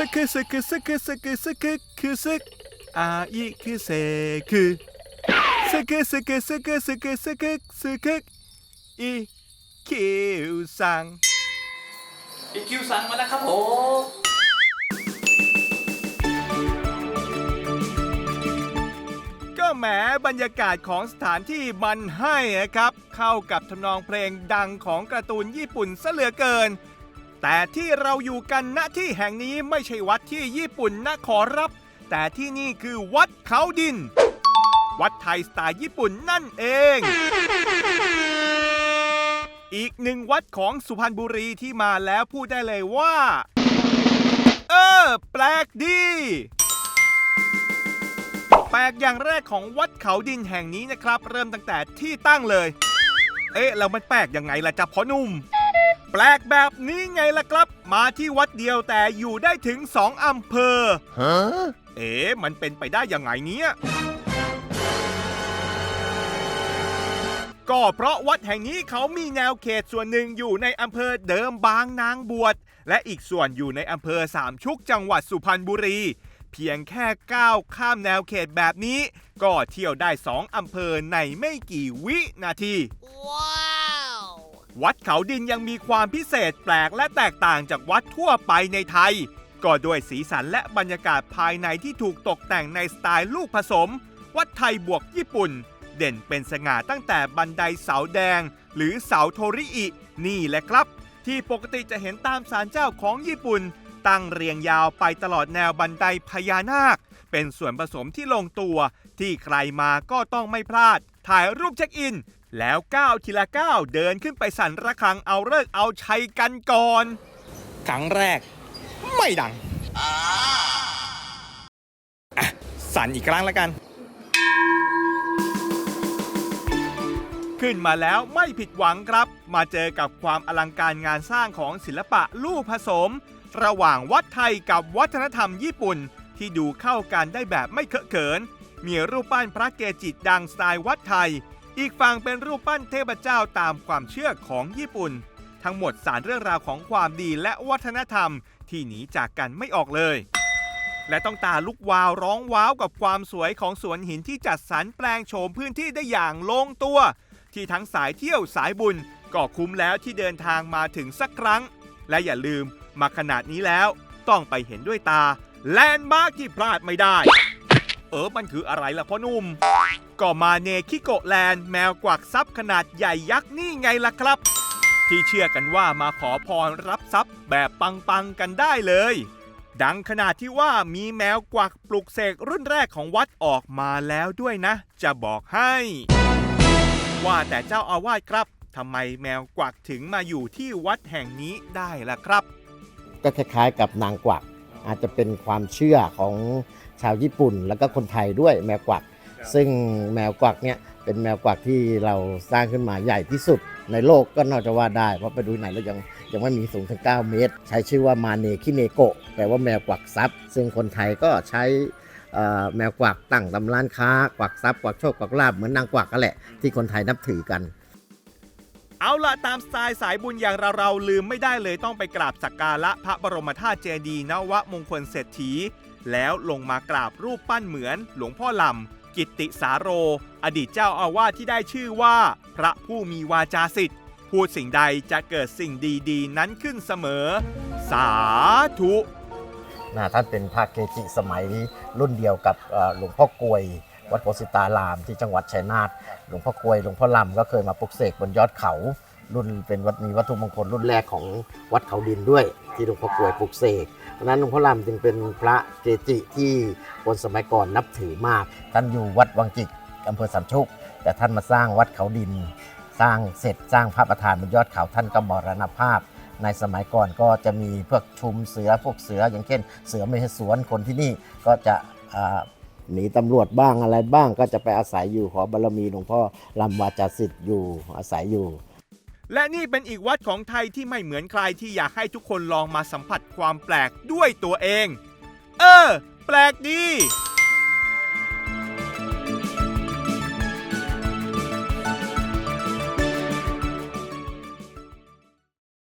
ซึกคือซึกคือซึกคือซึกคือซึกคือคือซึกอาอีคือเซคือซึกคือซึกคือซึกคือซึกคือซึกคือซึกคืออีคิวซังอีคิวสั่งมาแล้วครับผมก็แหมบรรยากาศของสถานที่มันให้นะครับ เข้ากับทำนองเพลงดังของการ์ตูนญี่ปุ่นซะเหลือเกิน แต่ที่เราอยู่กันณที่แห่งนี้ไม่ใช่วัดที่ญี่ปุ่นนะขอรับ แต่ที่นี่คือวัดเขาดิน วัดไทยสไตล์ญี่ปุ่นนั่นเอง อีกหนึ่งวัดของสุพรรณบุรีที่มาแล้วพูดได้เลยว่า เออ แปลกดีแปลกอย่างแรกของวัดเขาดินแห่งนี้นะครับ เริ่มตั้งแต่ที่ตั้งเลย เอ๊ะแล้วมันแปลกยังไงล่ะจ๊ะพ่อนุ่ม แปลกแบบนี้ไงล่ะครับ มาที่วัดเดียวแต่อยู่ได้ถึงสองอำเภอเอ๊ะมันเป็นไปได้ยังไงเนี่ย ก็เพราะวัดแห่งนี้เขามีแนวเขตส่วนหนึ่งอยู่ในอำเภอเดิมบางนางบวช และอีกส่วนอยู่ในอำเภอสามชุกจังหวัดสุพรรณบุรี เพียงแค่ก้าวข้ามแนวเขตแบบนี้ ก็เที่ยวได้สองอำเภอในไม่กี่วินาทีวั วัดเขาดินยังมีความพิเศษแปลกและแตกต่างจากวัดทั่วไปในไทย ก็ด้วยสีสันและบรรยากาศภายในที่ถูกตกแต่งในสไตล์ลูกผสม วัดไทยบวกญี่ปุ่น เด่นเป็นสง่าตั้งแต่บันไดเสาแดง หรือเสาโทริอิ นี่แหละครับ ที่ปกติจะเห็นตามศาลเจ้าของญี่ปุ่น ตั้งเรียงยาวไปตลอดแนวบันไดพญานาค เป็นส่วนผสมที่ลงตัว ที่ใครมาก็ต้องไม่พลาด ถ่ายรูปเช็คอิน แล้วก้าวทีละก้าวเดินขึ้นไปสั่นระฆังเอาเลิกษ์เอาชัยกันก่อน ครั้งแรก ไม่ดังอะสั่นอีกครั้งแล้วกัน ขึ้นมาแล้วไม่ผิดหวังครับ มาเจอกับความอลังการงานสร้างของศิลปะลูกผสม ระหว่างวัดไทยกับวัฒนธรรมญี่ปุ่น ที่ดูเข้ากันได้แบบไม่เคอะเขิน มีรูปปั้นพระเกจิดังสไตล์วัดไทย อีกฝั่งเป็นรูปปั้นเทพเจ้าตามความเชื่อของญี่ปุ่น ทั้งหมดสารเรื่องราวของความดีและวัฒนธรรมที่หนีจากกันไม่ออกเลย และต้องตาลุกวาวร้องว้าวกับความสวยของสวนหินที่จัดสรรแปลงโฉมพื้นที่ได้อย่างลงตัว ที่ทั้งสายเที่ยวสายบุญก็คุ้มแล้วที่เดินทางมาถึงสักครั้ง และอย่าลืมมาขนาดนี้แล้ว ต้องไปเห็นด้วยตา แลนด์มาร์คที่พลาดไม่ได้ เออมันคืออะไรล่ะพ่อนุ่ม ก็มาเนคิโกแลนด์แมวกวักทรัพย์ขนาดใหญ่ยักษ์นี่ไงล่ะครับ ที่เชื่อกันว่ามาขอพรรับทรัพย์แบบปังๆกันได้เลย ดังขนาดที่ว่ามีแมวกวักปลุกเสกรุ่นแรกของวัดออกมาแล้วด้วยนะ จะบอกให้ ว่าแต่เจ้าอาวาสครับทำไมแมวกวักถึงมาอยู่ที่วัดแห่งนี้ได้ล่ะครับ ก็คล้ายๆกับนางกวัก อาจจะเป็นความเชื่อของชาวญี่ปุ่น แล้วก็คนไทยด้วยแมวกวัก ซึ่งแมวกวักเนี่ยเป็นแมวกวักที่เราสร้างขึ้นมาใหญ่ที่สุดในโลกก็น่าจะว่าได้ เพราะไปดูไหนแล้วยังยังไม่มีสูงถึง 9 เมตร ใช้ชื่อว่ามาเนคิเนโกะแปลว่าแมวกวักทรัพย์ซึ่งคนไทยก็ใช้เอ่อแมวกวักตั้งตำร้านค้ากวักทรัพย์กวักโชคกวักลาบเหมือนนางกวักก็แหละที่คนไทยนับถือกัน เอาละตามสไตล์สายบุญอย่างเราเราลืมไม่ได้เลยต้องไปกราบสักการะพระบรมธาตุเจดีย์นวมงคลเศรษฐี แล้วลงมากราบรูปปั้นเหมือน หลวงพ่อลำ กิตติสาโร อดีตเจ้าอาวาสที่ได้ชื่อว่า พระผู้มีวาจาสิทธิ์พูดสิ่งใดจะเกิดสิ่งดีๆ นั้นขึ้นเสมอ สาธุนะท่านเป็นพระเกจิสมัยรุ่นเดียวกับหลวงพ่อกลวย วัดโพสิตารามที่จังหวัดชัยนาทหลวงพ่อกลวยหลวงพ่อลำก็เคยมาปลุกเสกบนยอดเขา รุ่นเป็นวัดมีวัตถุมงคลรุ่นแรกของวัดเขาดินด้วย ที่หลวงพ่อกลวยปลุกเสกเพราะนั้นหลวงพ่อลำจึงเป็นพระเกจิที่คนสมัยก่อนนับถือมาก ท่านอยู่วัดวังจิกอำเภอสามชุก แต่ท่านมาสร้างวัดเขาดิน สร้างเสร็จสร้างพระประธานบนยอดเขาท่านก็มรณภาพในสมัยก่อนก็จะมีพวกชุมเสือพวกเสืออย่างเช่น เสือไม่ใช่สวนคนที่นี่ก็จะ หนีตำรวจบ้างอะไรบ้างก็จะไปอาศัยอยู่ขอบารมีหลวงพ่อลำวาจาสิทธิ์อยู่อาศัยอยู่ และนี่เป็นอีกวัดของไทยที่ไม่เหมือนใครที่อยากให้ทุกคนลองมาสัมผัสความแปลกด้วยตัวเอง เออ แปลกดี